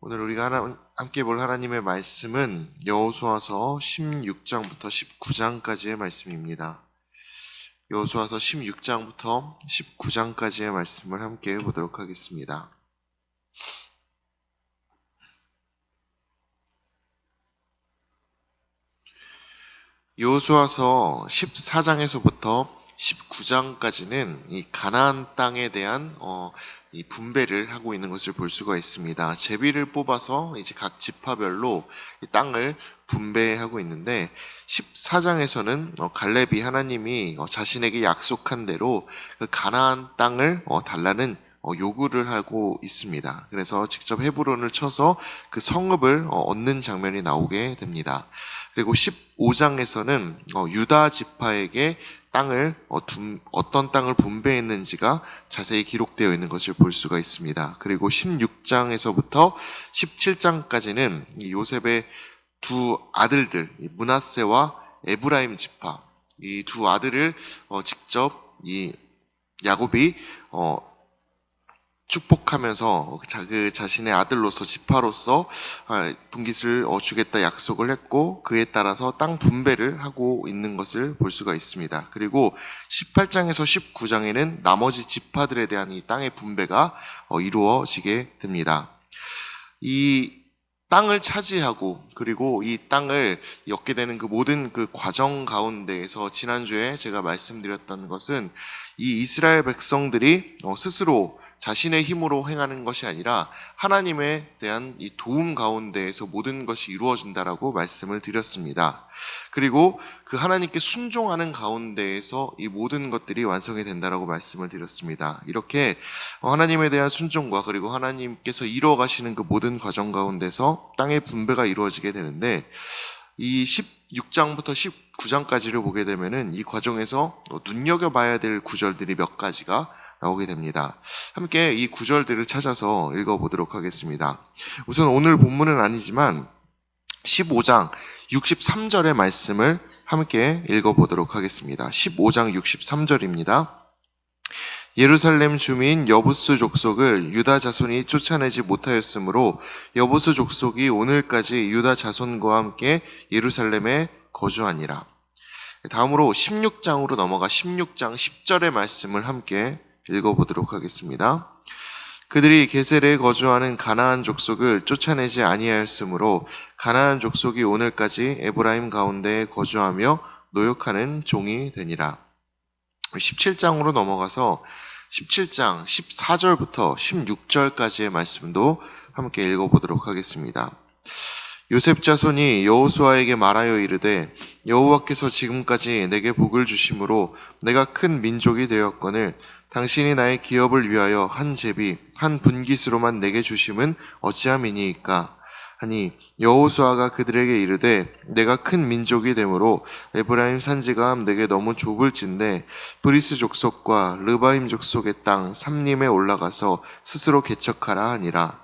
오늘 우리가 하나, 함께 볼 하나님의 말씀은 여호수아서 16장부터 19장까지의 말씀입니다. 여호수아서 16장부터 19장까지의 말씀을 함께 보도록 하겠습니다. 여호수아서 14장에서부터 19장까지는 이 가나안 땅에 대한 어, 이 분배를 하고 있는 것을 볼 수가 있습니다. 제비를 뽑아서 이제 각 지파별로 이 땅을 분배하고 있는데 14장에서는 어, 갈렙이 하나님이 어, 자신에게 약속한 대로 그 가나안 땅을 어, 달라는 어, 요구를 하고 있습니다. 그래서 직접 헤브론을 쳐서 그 성읍을 어, 얻는 장면이 나오게 됩니다. 그리고 15장에서는 어, 유다 지파에게 땅을 어, 둔- 어떤 땅을 분배했는지가 자세히 기록되어 있는 것을 볼 수가 있습니다. 그리고 16장에서부터 17장까지는 이 요셉의 두 아들들 이 문하세와 에브라임 지파 이 두 아들을 어, 직접 이 야곱이 어, 축복하면서 자, 그 자신의 아들로서 지파로서 아, 분깃을 어, 주겠다 약속을 했고 그에 따라서 땅 분배를 하고 있는 것을 볼 수가 있습니다. 그리고 18장에서 19장에는 나머지 지파들에 대한 이 땅의 분배가 어, 이루어지게 됩니다. 이 땅을 차지하고 그리고 이 땅을 얻게 되는 그 모든 그 과정 가운데에서 지난주에 제가 말씀드렸던 것은 이 이스라엘 백성들이 어, 스스로 자신의 힘으로 행하는 것이 아니라 하나님에 대한 이 도움 가운데에서 모든 것이 이루어진다라고 말씀을 드렸습니다. 그리고 그 하나님께 순종하는 가운데에서 이 모든 것들이 완성이 된다라고 말씀을 드렸습니다. 이렇게 어, 하나님에 대한 순종과 그리고 하나님께서 이루어 가시는 그 모든 과정 가운데서 땅의 분배가 이루어지게 되는데 이 16장부터 19장까지를 보게 되면은 이 과정에서 눈여겨봐야 될 구절들이 몇 가지가 나오게 됩니다. 함께 이 구절들을 찾아서 읽어보도록 하겠습니다. 우선 오늘 본문은 아니지만 15장 63절의 말씀을 함께 읽어보도록 하겠습니다. 15장 63절입니다. 예루살렘 주민 여부스 족속을 유다 자손이 쫓아내지 못하였으므로 여부스 족속이 오늘까지 유다 자손과 함께 예루살렘에 거주하니라. 다음으로 16장으로 넘어가 16장 10절의 말씀을 함께 읽어보도록 하겠습니다. 그들이 게셀에 거주하는 가나안 족속을 쫓아내지 아니하였으므로 가나안 족속이 오늘까지 에브라임 가운데 거주하며 노역하는 종이 되니라. 17장으로 넘어가서 17장 14절부터 16절까지의 말씀도 함께 읽어보도록 하겠습니다. 요셉 자손이 여호수아에게 말하여 이르되 여호와께서 지금까지 내게 복을 주심으로 내가 큰 민족이 되었거늘 당신이 나의 기업을 위하여 한 제비 한 분깃으로만 내게 주심은 어찌함이니이까? 하니 여호수아가 그들에게 이르되 내가 큰 민족이 되므로 에브라임 산지가 내게 너무 좁을진데 브리스 족속과 르바임 족속의 땅 삼림에 올라가서 스스로 개척하라 하니라.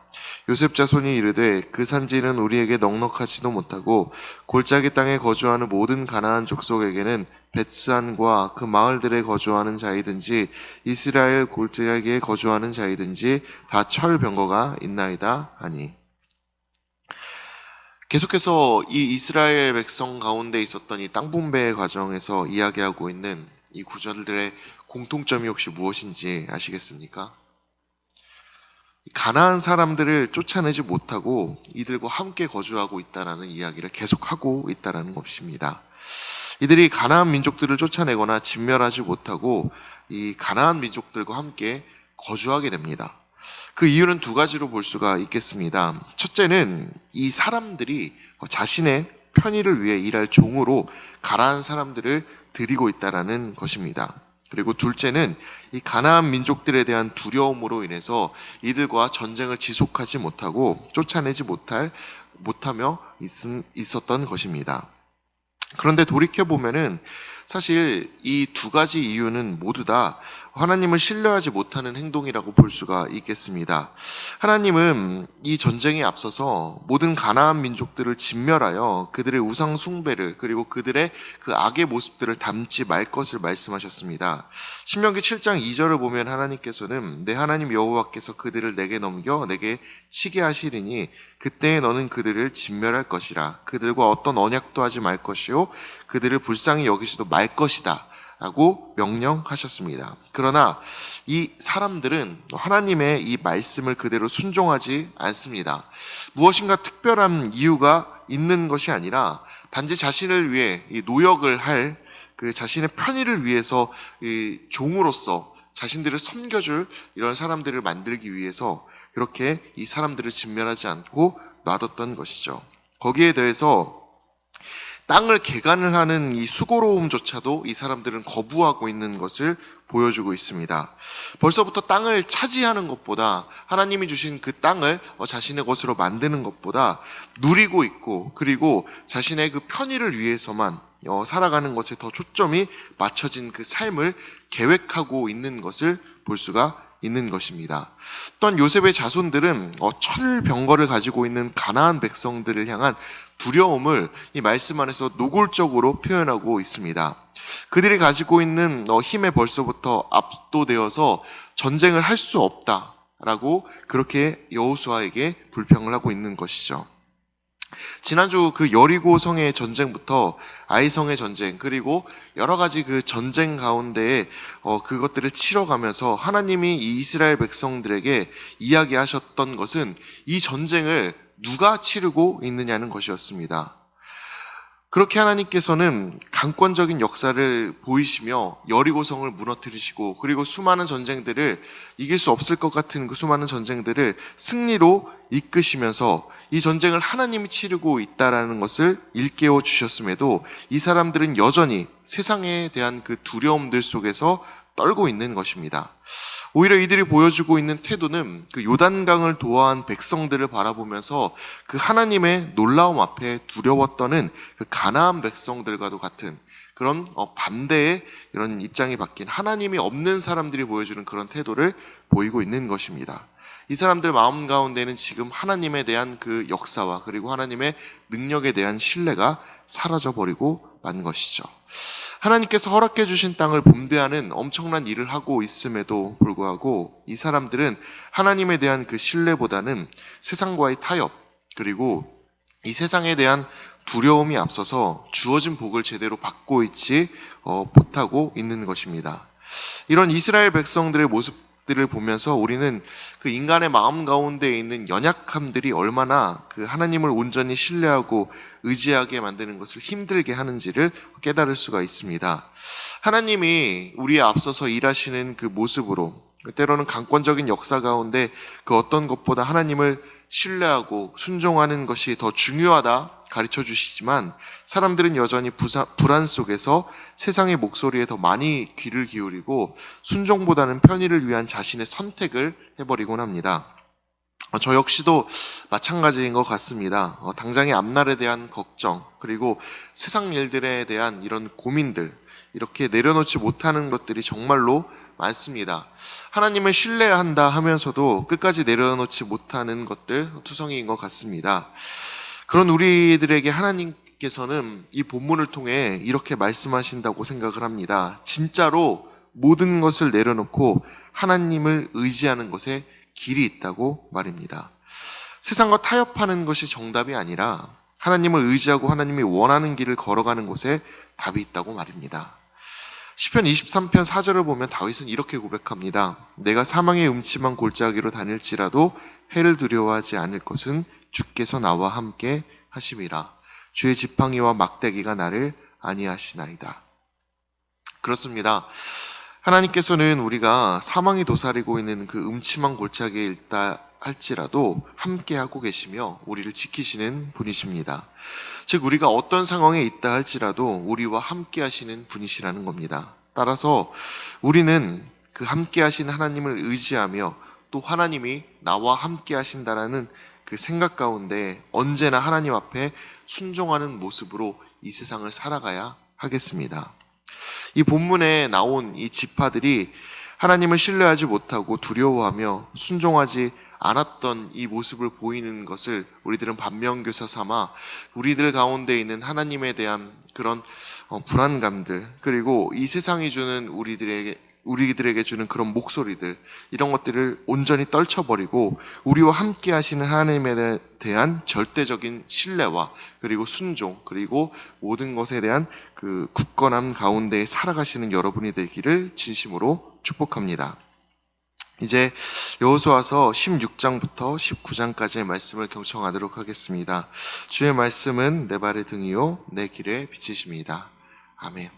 요셉 자손이 이르되 그 산지는 우리에게 넉넉하지도 못하고 골짜기 땅에 거주하는 모든 가나안 족속에게는 베스안과 그 마을들에 거주하는 자이든지 이스라엘 골짜기에 거주하는 자이든지 다 철병거가 있나이다 하니 계속해서 이 이스라엘 백성 가운데 있었던 이 땅 분배 과정에서 이야기하고 있는 이 구절들의 공통점이 혹시 무엇인지 아시겠습니까? 가나안 사람들을 쫓아내지 못하고 이들과 함께 거주하고 있다라는 이야기를 계속하고 있다라는 것입니다. 이들이 가나안 민족들을 쫓아내거나 진멸하지 못하고 이 가나안 민족들과 함께 거주하게 됩니다. 그 이유는 두 가지로 볼 수가 있겠습니다. 첫째는 이 사람들이 자신의 편의를 위해 일할 종으로 가나안 사람들을 들이고 있다라는 것입니다. 그리고 둘째는 이 가나안 민족들에 대한 두려움으로 인해서 이들과 전쟁을 지속하지 못하고 쫓아내지 못할 못하며 있은, 있었던 것입니다. 그런데 돌이켜 보면은 사실 이 두 가지 이유는 모두 다 하나님을 신뢰하지 못하는 행동이라고 볼 수가 있겠습니다. 하나님은 이 전쟁에 앞서서 모든 가나안 민족들을 진멸하여 그들의 우상 숭배를 그리고 그들의 그 악의 모습들을 담지 말 것을 말씀하셨습니다. 신명기 7장 2절을 보면 하나님께서는 내 하나님 여호와께서 그들을 내게 넘겨 내게 치게 하시리니 그때에 너는 그들을 진멸할 것이라 그들과 어떤 언약도 하지 말 것이요 그들을 불쌍히 여기지도 말 것이다 라고 명령하셨습니다. 그러나 이 사람들은 하나님의 이 말씀을 그대로 순종하지 않습니다. 무엇인가 특별한 이유가 있는 것이 아니라 단지 자신을 위해 이 노역을 할 그 자신의 편의를 위해서 이 종으로서 자신들을 섬겨줄 이런 사람들을 만들기 위해서 이렇게 이 사람들을 진멸하지 않고 놔뒀던 것이죠. 거기에 대해서 땅을 개간을 하는 이 수고로움조차도 이 사람들은 거부하고 있는 것을 보여주고 있습니다. 벌써부터 땅을 차지하는 것보다 하나님이 주신 그 땅을 어, 자신의 것으로 만드는 것보다 누리고 있고 그리고 자신의 그 편의를 위해서만 어, 살아가는 것에 더 초점이 맞춰진 그 삶을 계획하고 있는 것을 볼 수가 있는 것입니다. 또한 요셉의 자손들은 어, 철병거를 가지고 있는 가나안 백성들을 향한 두려움을 이 말씀 안에서 노골적으로 표현하고 있습니다. 그들이 가지고 있는 어, 힘에 벌써부터 압도되어서 전쟁을 할 수 없다라고 그렇게 여호수아에게 불평을 하고 있는 것이죠. 지난주 그 여리고 성의 전쟁부터 아이 성의 전쟁 그리고 여러 가지 그 전쟁 가운데에 어 그것들을 치러가면서 하나님이 이 이스라엘 백성들에게 이야기하셨던 것은 이 전쟁을 누가 치르고 있느냐는 것이었습니다. 그렇게 하나님께서는 강권적인 역사를 보이시며 여리고성을 무너뜨리시고 그리고 수많은 전쟁들을 이길 수 없을 것 같은 그 수많은 전쟁들을 승리로 이끄시면서 이 전쟁을 하나님이 치르고 있다라는 것을 일깨워 주셨음에도 이 사람들은 여전히 세상에 대한 그 두려움들 속에서 떨고 있는 것입니다. 오히려 이들이 보여주고 있는 태도는 그 요단강을 도화한 백성들을 바라보면서 그 하나님의 놀라움 앞에 두려워 떠는 그 가나안 백성들과도 같은 그런 어, 반대의 이런 입장이 바뀐 하나님이 없는 사람들이 보여주는 그런 태도를 보이고 있는 것입니다. 이 사람들 마음 가운데는 지금 하나님에 대한 그 역사와 그리고 하나님의 능력에 대한 신뢰가 사라져 버리고 만 것이죠. 하나님께서 허락해 주신 땅을 분배하는 엄청난 일을 하고 있음에도 불구하고 이 사람들은 하나님에 대한 그 신뢰보다는 세상과의 타협 그리고 이 세상에 대한 두려움이 앞서서 주어진 복을 제대로 받고 있지 어, 못하고 있는 것입니다. 이런 이스라엘 백성들의 모습들을 보면서 우리는 그 인간의 마음 가운데 있는 연약함들이 얼마나 그 하나님을 온전히 신뢰하고 의지하게 만드는 것을 힘들게 하는지를 깨달을 수가 있습니다. 하나님이 우리에 앞서서 일하시는 그 모습으로 때로는 강권적인 역사 가운데 그 어떤 것보다 하나님을 신뢰하고 순종하는 것이 더 중요하다 가르쳐 주시지만 사람들은 여전히 부사, 불안 속에서 세상의 목소리에 더 많이 귀를 기울이고 순종보다는 편의를 위한 자신의 선택을 해버리곤 합니다. 어, 저 역시도 마찬가지인 것 같습니다. 어, 당장의 앞날에 대한 걱정, 그리고 세상 일들에 대한 이런 고민들, 이렇게 내려놓지 못하는 것들이 정말로 많습니다. 하나님을 신뢰해야 한다 하면서도 끝까지 내려놓지 못하는 것들 투성이인 것 같습니다. 그런 우리들에게 하나님께서는 이 본문을 통해 이렇게 말씀하신다고 생각을 합니다. 진짜로 모든 것을 내려놓고 하나님을 의지하는 것에 길이 있다고 말입니다. 세상과 타협하는 것이 정답이 아니라 하나님을 의지하고 하나님이 원하는 길을 걸어가는 곳에 답이 있다고 말입니다. 시편 23편 4절을 보면 다윗은 이렇게 고백합니다. 내가 사망의 음침한 골짜기로 다닐지라도 해를 두려워하지 않을 것은 주께서 나와 함께 하심이라. 주의 지팡이와 막대기가 나를 아니하시나이다. 그렇습니다. 하나님께서는 우리가 사망이 도사리고 있는 그 음침한 골짜기에 있다 할지라도 함께 하고 계시며 우리를 지키시는 분이십니다. 즉 우리가 어떤 상황에 있다 할지라도 우리와 함께 하시는 분이시라는 겁니다. 따라서 우리는 그 함께 하신 하나님을 의지하며 또 하나님이 나와 함께 하신다라는 그 생각 가운데 언제나 하나님 앞에 순종하는 모습으로 이 세상을 살아가야 하겠습니다. 이 본문에 나온 이 지파들이 하나님을 신뢰하지 못하고 두려워하며 순종하지 않았던 이 모습을 보이는 것을 우리들은 반면교사 삼아 우리들 가운데 있는 하나님에 대한 그런 어, 불안감들 그리고 이 세상이 주는 우리들에게 우리들에게 주는 그런 목소리들 이런 것들을 온전히 떨쳐버리고 우리와 함께 하시는 하나님에 대- 대한 절대적인 신뢰와 그리고 순종 그리고 모든 것에 대한 그 굳건함 가운데 살아가시는 여러분이 되기를 진심으로 축복합니다. 이제 여호수아서 16장부터 19장까지의 말씀을 경청하도록 하겠습니다. 주의 말씀은 내 발의 등이요 내 길의 빛이십니다. 아멘.